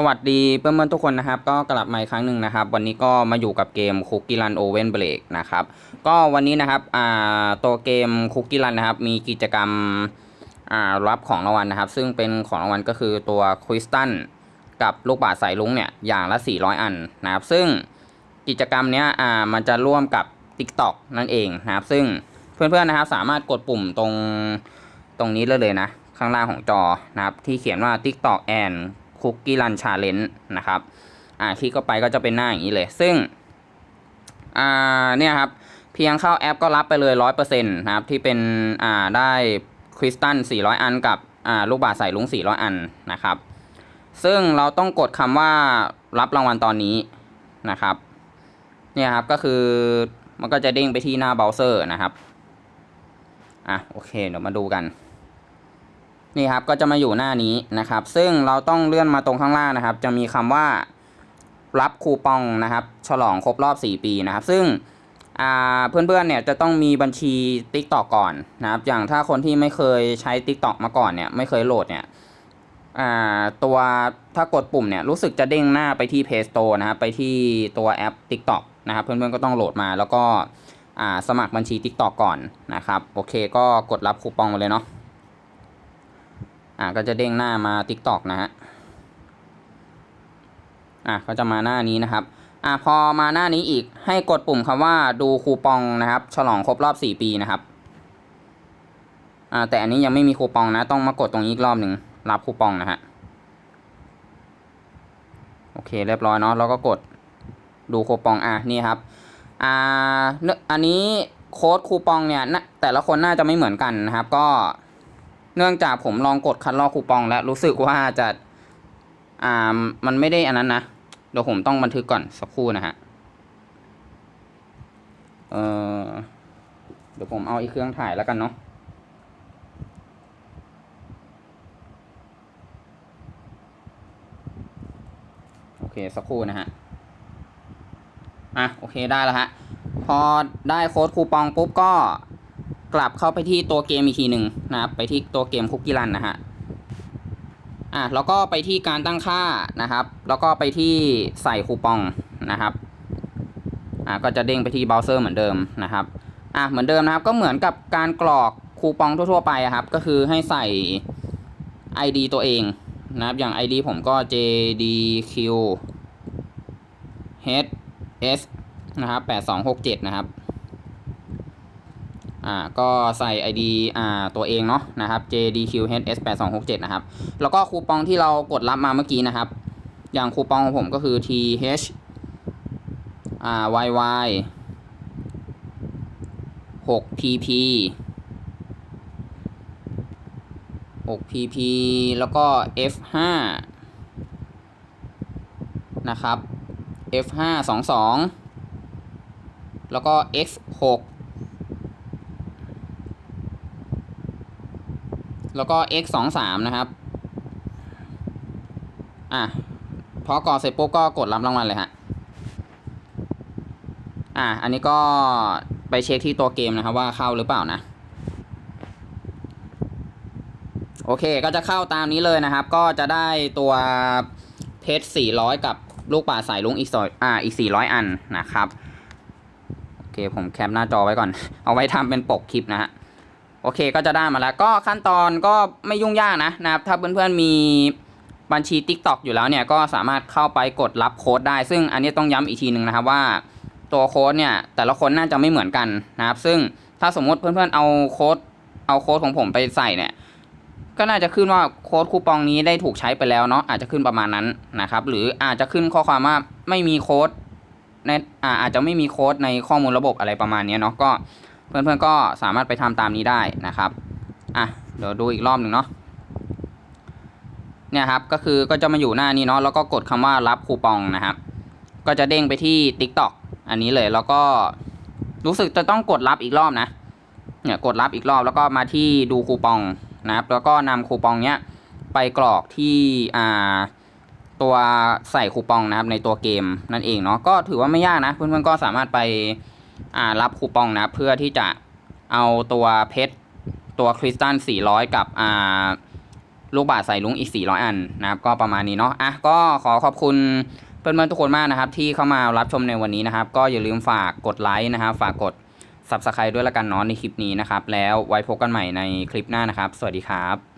สวัสดีเพื่อนๆทุกคนนะครับ ก็กลับมาอีกครั้งหนึ่งนะครับ วันนี้ก็มาอยู่กับเกม Cookie Run Oven Break นะครับ ก็วันนี้นะครับอ่าตัวเกม Cookie Run นะครับ มีกิจกรรมอ่ารับของรางวัลนะครับ ซึ่งเป็นของรางวัลก็คือตัวคริสตันกับลูกบาศก์สายลุงเนี่ยอย่างละ 400 อันนะครับ ซึ่งกิจกรรมเนี้ยอ่ามันจะร่วมกับ TikTok นั่นเองนะครับ ซึ่งเพื่อนๆนะครับสามารถกดปุ่มตรงตรงนี้เลยเลยนะ ข้างล่างของจอนะครับที่เขียนว่า TikTok and Cookie Run Challenge น คุกกี้ลันชาเลนต์นะครับอ่าคลิกเข้าไปก็จะเป็นหน้าอย่างนี้เลย ซึ่งอ่าเนี่ยครับเพียงเข้าแอปก็รับไปเลย 100%นะครับที่เป็นอ่าได้คริสตัล400 อันกับอ่าลูกบาศก์ใส่ลุง 400 อันนะครับ ซึ่งเราต้องกดคำว่ารับรางวัลตอนนี้นะครับเนี่ยครับก็คือมันก็จะเด้งไปที่หน้าเบราว์เซอร์นะครับอะโอเคเดี๋ยวมาดูกัน นี่ครับก็จะมาอยู่หน้านี้นะครับ ซึ่งเราต้องเลื่อนมาตรงข้างล่างนะครับ จะมีคำว่ารับคูปองนะครับ ฉลองครบรอบ 4 ปีนะครับ ซึ่งเพื่อนๆเนี่ยจะต้องมีบัญชี Tik t o อกก่อนนะครับ อย่างถ้าคนที่ไม่เคยใช้ Tik t o อกมาก่อนเนี่ยไม่เคยโหลดเนี่ยตัวถ้ากดปุ่มเนี่ยรู้สึกจะเด้งหน้าไปที่ Play Store นะครับ ไปที่ตัวแอป Tik t o อกนะครับ เพื่อนๆก็ต้องโหลดมาแล้วก็สมัครบัญชี Tik t o อกก่อนนะครับ โอเคก็กดรับคูปองมาเลยเนาะ อ่าก็จะเด้งหน้ามา TikTok นะฮะอะก็จะมาหน้านี้นะครับอะพอมาหน้านี้อีกให้กดปุ่มคำว่าดูคูปองนะครับ ฉลองครบรอบ 4 ปีนะครับอ่าแต่อันนี้ยังไม่มีคูปองนะ ต้องมากดตรงนี้อีกรอบหนึ่งรับคูปองนะฮะโอเคเรียบร้อยเนาะแล้วก็กดดูคูปองอะนี่ครับอ่าอันนี้โค้ดคูปองเนี่ยแต่ละคนน่าจะไม่เหมือนกันนะครับ ก็ เนื่องจากผมลองกดคัดลอกคูปอง แล้วรู้สึกว่าจะอ่ามันไม่ได้อันนั้นนะเดี๋ยวผมต้องบันทึกก่อนสักครู่นะฮะเออเดี๋ยวผมเอาอีกเครื่องถ่ายแล้วกันเนาะโอเคสักครู่นะฮะอะโอเคได้แล้วฮะพอได้โค้ดคูปองปุ๊บก็ กลับเข้าไปที่ตัวเกมอีกทีหนึ่งนะครับไปที่ตัวเกมคุกกี้รันนะฮะอะแล้วก็ไปที่การตั้งค่านะครับ แล้วก็ไปที่ใส่คูปองนะครับอะก็จะเด้งไปที่เบราว์เซอร์เหมือนเดิมนะครับอะเหมือนเดิมนะครับก็เหมือนกับการกรอกคูปองทั่วๆไปครับ ก็คือให้ใส่ ID ตัวเองนะครับอย่าง ID ผมก็ JDQ HS นะครับ8267 นะครับ อ่าก็ใส่ ID อ่าตัวเองเนาะนะครับ JDQHS8267 นะครับ แล้วก็คูปองที่เรากดรับมาเมื่อกี้นะครับ อย่างคูปองของผมก็คือ TH อ่า YY 6PP 6PP แล้วก็ F5 นะครับ F5 22 แล้วก็ X6 แล้วก็ x 2 3นะครับ อะ พอกรอเสร็จปุ๊บก็กดรับรางวัลเลยฮะ อะ อันนี้ก็ไปเช็คที่ตัวเกมนะครับว่าเข้าหรือเปล่านะ โอเคก็จะเข้าตามนี้เลยนะครับ ก็จะได้ตัวเพชร400 กับลูกป่าสายลุงอีกสอยอ่าอีก 400 อันนะครับ โอเคผมแคปหน้าจอไว้ก่อน เอาไว้ทำเป็นปกคลิปนะฮะ โอเคก็จะได้มาแล้ว ก็ขั้นตอนก็ไม่ยุ่งยากนะนะครับ ถ้าเพื่อนๆมีบัญชี TikTok อยู่แล้วเนี่ยก็สามารถเข้าไปกดรับโค้ดได้ ซึ่งอันนี้ต้องย้ำอีกทีหนึ่งนะครับว่าตัวโค้ดเนี่ยแต่ละคนน่าจะไม่เหมือนกันนะครับ ซึ่งถ้าสมมุติเพื่อนๆเอาโค้ดเอาโค้ดของผมไปใส่เนี่ยก็น่าจะขึ้นว่าโค้ดคูปองนี้ได้ถูกใช้ไปแล้วเนาะอาจจะขึ้นประมาณนั้นนะครับ หรืออาจจะขึ้นข้อความว่าไม่มีโค้ดในอาจจะไม่มีโค้ดในข้อมูลระบบอะไรประมาณนี้เนาะก็ เพื่อนๆก็สามารถไปทำตามนี้ได้นะครับอะเดี๋ยวดูอีกรอบหนึ่งเนาะเนี่ยครับก็คือก็จะมาอยู่หน้านี้เนาะแล้วก็กดคำว่ารับคูปองนะครับ ก็จะเด้งไปที่ TikTok อันนี้เลยแล้วก็รู้สึกจะต้องกดรับอีกรอบนะเนี่ยกดรับอีกรอบแล้วก็มาที่ดูคูปองนะครับ แล้วก็นำคูปองเนี้ยไปกรอกที่อ่าตัวใส่คูปองนะครับในตัวเกมนั่นเองเนาะก็ถือว่าไม่ยากนะเพื่อนๆก็สามารถไป รับคูปองนะ เพื่อที่จะเอาตัวเพชรตัวคริสตัล400 กับอ่าลูกบาศก์ใส่ลุงอีก 400 อันนะครับก็ประมาณนี้เนาะอะก็ขอขอบคุณเพื่อนๆทุกคนมากนะครับที่เข้ามารับชมในวันนี้นะครับ ก็อย่าลืมฝากกดไลค์นะครับฝากกด subscribe ด้วยละกันเนาะในคลิปนี้นะครับ แล้วไว้พบกันใหม่ในคลิปหน้านะครับ สวัสดีครับ